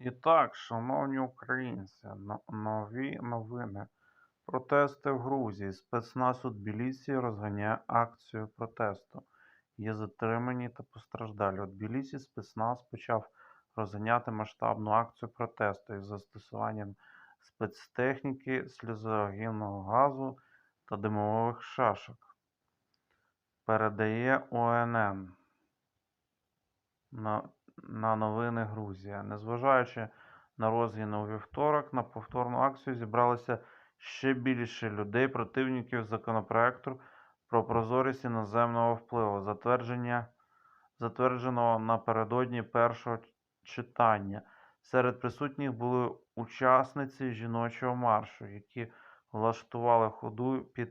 І так, шановні українці, нові новини. Протести в Грузії. Спецназ у Тбілісі розганяє акцію протесту. Є затримані та постраждалі. У Тбілісі спецназ почав розганяти масштабну акцію протесту із застосуванням спецтехніки, сльозогінного газу та димових шашок. Передає ОНН на новини Грузія. Незважаючи на розгін у вівторок, на повторну акцію зібралося ще більше людей, противників законопроекту про прозорість іноземного впливу, затвердження, затвердженого напередодні першого читання. Серед присутніх були учасниці жіночого маршу, які влаштували ходу під,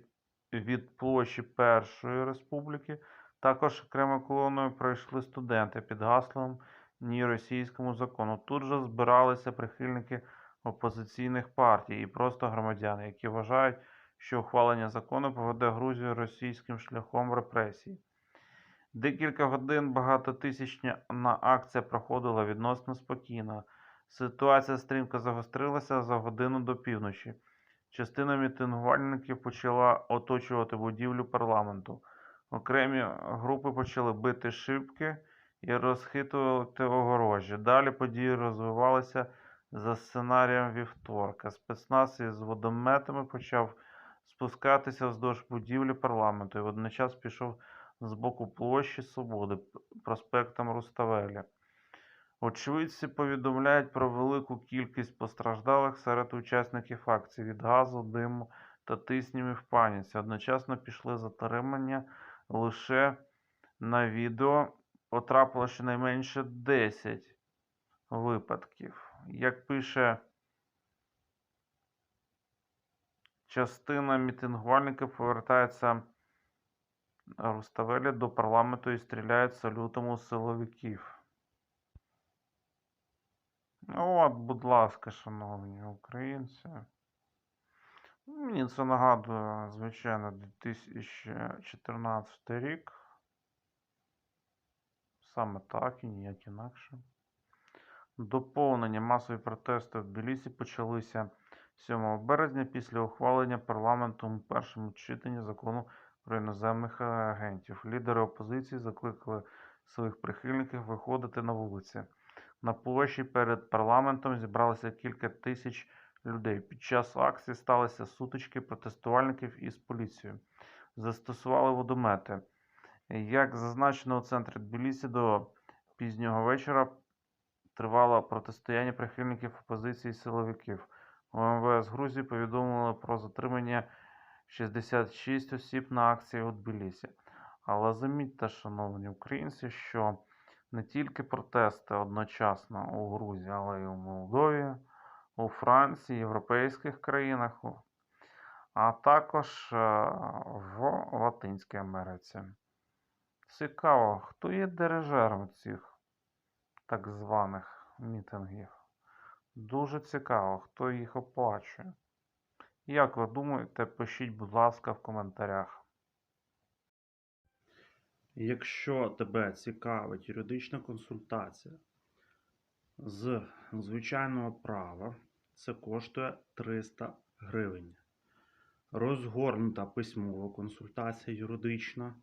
від площі Першої республіки. Також окремо колоною пройшли студенти під гаслом Ні російському закону. Тут же збиралися прихильники опозиційних партій і просто громадяни, які вважають, що ухвалення закону поведе Грузію російським шляхом репресій. Декілька годин багатотисячна акція проходила відносно спокійно. Ситуація стрімко загострилася за годину до півночі. Частина мітингувальників почала оточувати будівлю парламенту. Окремі групи почали бити шибки і розхитувати огорожі. Далі події розвивалися за сценарієм вівторка. Спецназ із водометами почав спускатися вздовж будівлі парламенту і водночас пішов з боку площі Свободи проспектом Руставеля. Очевидці повідомляють про велику кількість постраждалих серед учасників акції від газу, диму та тиснів в паніці. Одночасно пішли затримання лише на відео потрапило щонайменше 10 випадків. Як пише частина мітингувальників повертається Руставелі до парламенту і стріляють салютом силовиків. Ну от, будь ласка, шановні українці. Мені це нагадує, звичайно, 2014 рік. Саме так і ніяк інакше. Доповнення масові протести в Тбілісі почалися 7 березня після ухвалення парламентом у першому читанні закону про іноземних агентів. Лідери опозиції закликали своїх прихильників виходити на вулиці. На площі перед парламентом зібралося кілька тисяч людей. Під час акції сталися сутички протестувальників із поліцією. Застосували водомети. Як зазначено у центрі Тбілісі до пізнього вечора тривало протистояння прихильників опозиції силовиків. У МВС Грузії повідомили про затримання 66 осіб на акції у Тбілісі. Але замітьте, шановні українці, що не тільки протести одночасно у Грузії, але й у Молдові, у Франції, європейських країнах, а також е, в Латинській Америці. Цікаво, хто є дирижером цих так званих мітингів? Дуже цікаво, хто їх оплачує. Як ви думаєте, пишіть, будь ласка, в коментарях. Якщо тебе цікавить юридична консультація з звичайного права, це коштує 300 гривень. Розгорнута письмова консультація юридична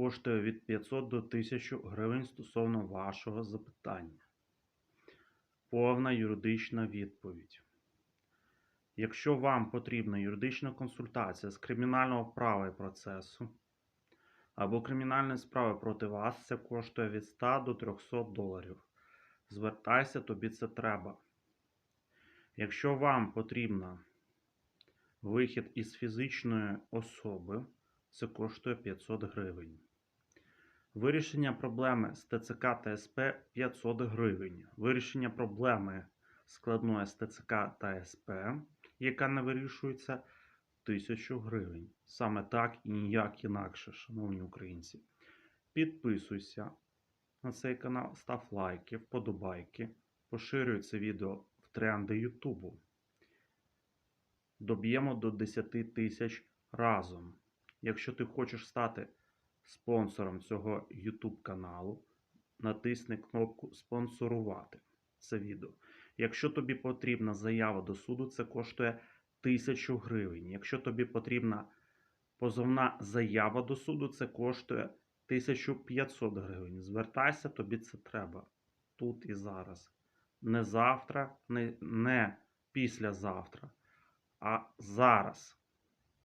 коштує від 500 до 1000 гривень стосовно вашого запитання. Повна юридична відповідь. Якщо вам потрібна юридична консультація з кримінального права і процесу, або кримінальної справи проти вас, це коштує від 100 до 300 доларів. Звертайся, тобі це треба. Якщо вам потрібна вихід із фізичної особи, це коштує 500 гривень. Вирішення проблеми з ТЦК та СП 500 гривень. Вирішення проблеми складної з ТЦК та СП, яка не вирішується, 1000 гривень. Саме так і ніяк інакше, шановні українці. Підписуйся на цей канал, став лайки, вподобайки, поширюй це відео в тренди Ютубу. Доб'ємо до 10 тисяч разом. Якщо ти хочеш стати спонсором цього YouTube каналу, натисни кнопку спонсорувати це відео. Якщо тобі потрібна заява до суду, це коштує 1000 гривень. Якщо тобі потрібна позовна заява до суду, це коштує 1500 гривень. Звертайся, тобі це треба тут і зараз. Не завтра, не, не післязавтра, а зараз.